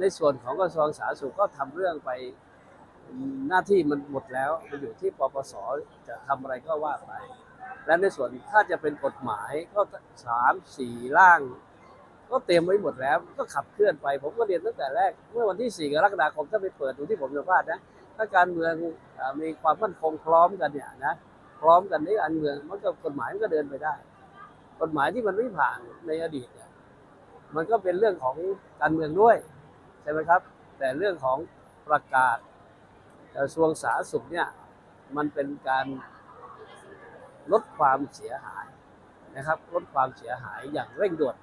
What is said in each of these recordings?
ในส่วนของกระทรวงสาธารณสุขก็ทำเรื่องไปหน้าที่มันหมดแล้วมันอยู่ที่ปปสจะทำอะไรก็ว่าไป และในส่วนถ้าจะเป็นกฎหมายก็สามสี่ร่าง ก็เตรียมไว้หมดแล้ว ก็ขับเคลื่อนไป ผมก็เรียนตั้งแต่แรก เมื่อวันที่4กรกฎาคมถ้าไปเปิดดูที่ผมสัมภาษณ์นะถ้าการเมืองอมีความมั่นคงพร้อมกันเนี่ยนะพร้อมกันในการเมืองมันก็กฎหมายมันก็เดินไปได้ กฎหมายที่มันไม่ผ่านในอดีตเนี่ยมันก็เป็นเรื่องของการเมืองด้วย ใช่ไหมครับ แต่เรื่องของประกาศกระทรวงสาธารณสุขเนี่ยมันเป็นการลดความเสียหายนะครับ ลดความเสียหายอย่างเร่งด่วน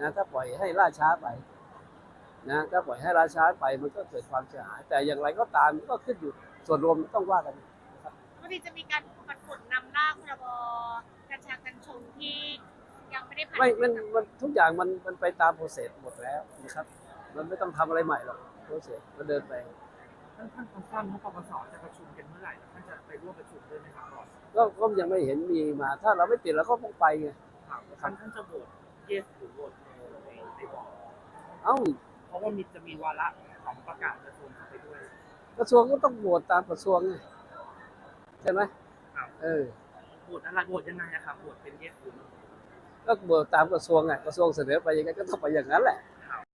นะถ้าปล่อยให้ล่าช้าไปนะถ้าปล่อยให้ล่าช้าไปมันก็เกิดความเสียหาย แต่อย่างไรก็ตามก็ขึ้นอยู่ส่วนรวมต้องว่ากันปกติจะมีการปัดฝุ่นนำร่างพรบกัญชากัญชงที่ยังไม่ได้ผ่านไม่มันมันทุกอย่างมันมันไปตามโปรเซสหมดแล้วนะครับ มันไม่ต้องทำอะไรใหม่หรอกโปรเซสมันเดินไป ท่านท่านคำสั้นว่าปปสจะประชุมกันเมื่อไหร่ท่านจะไปร่วมประชุมด้วยไหมครับบอสก็ก็ยังไม่เห็นมีมา ถ้าเราไม่ติดเราก็ต้องไปไงครับท่านท่านจะโหวต yes หรือโหวต no ในในบอร์ดเอ้า เพราะว่ามีจะมีวาระของประกาศกระทรวงเข้าไปด้วย กระทรวงก็ต้องโหวตตามกระทรวงไงใช่ไหมครับ เออ โหวตอะไรโหวตยังไงนะครับโหวตเป็น yes หรือ no ก็โหวตตามกระทรวงไงกระทรวงเสนอไปยังไงก็ต้องไปอย่างนั้นแหละ